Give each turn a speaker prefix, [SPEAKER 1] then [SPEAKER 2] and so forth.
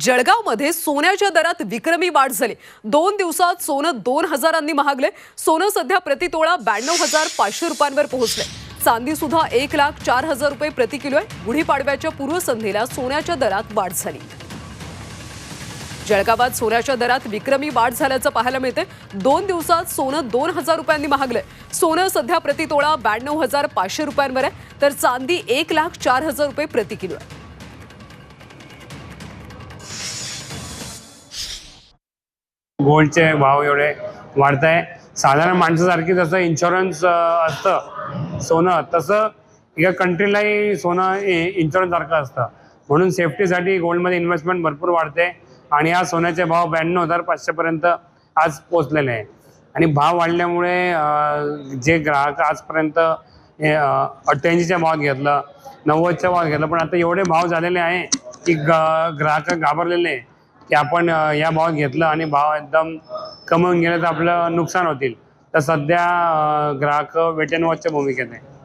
[SPEAKER 1] जळगावमध्ये सोन्याच्या दरात विक्रमी वाढ झाली. दोन दिवसात सोनं दोन हजारांनी महागले. सोनं सध्या प्रतितोळा ब्याण्णव हजार पाचशे रुपयांवर पोहोचले चांदी सुद्धा एक लाख चार हजार रुपये प्रति किलो आहे. गुढीपाडव्याच्या पूर्वसंध्येला सोन्याच्या दरात वाढ झाली. जळगावात सोन्याच्या दरात विक्रमी वाढ झाल्याचं पाहायला मिळते दोन दिवसात सोनं दोन हजार रुपयांनी महागलंय. सोनं सध्या प्रतितोळा ब्याण्णव हजार पाचशे रुपयांवर आहे. तर चांदी एक लाख चार हजार रुपये प्रति किलो आहे.
[SPEAKER 2] गोल्डचे भाव एवढे वाढत आहे साधारण माणसासारखी जसं इन्शुरन्स असतं सोनं तसं एका कंट्रीलाही सोनं इन्शुरन्स सारखं असतं. म्हणून सेफ्टीसाठी गोल्डमध्ये इन्व्हेस्टमेंट भरपूर वाढते आणि या सोन्याचे भाव ब्याण्णव हजार पाचशेपर्यंत आज पोचलेले आहे. आणि भाव वाढल्यामुळे जे ग्राहक आजपर्यंत हे, अठ्ठ्याऐंशीच्या भावात घेतलं नव्वदच्या भावात घेतलं पण आता एवढे भाव झालेले आहे की ग ग्राहक घाबरलेले आहे. की आपण या भावात घेतलं आणि भाव एकदम कमवून गेले तर आपलं नुकसान होतील. तर सध्या ग्राहक वेट अँड वॉचच्या भूमिकेत आहे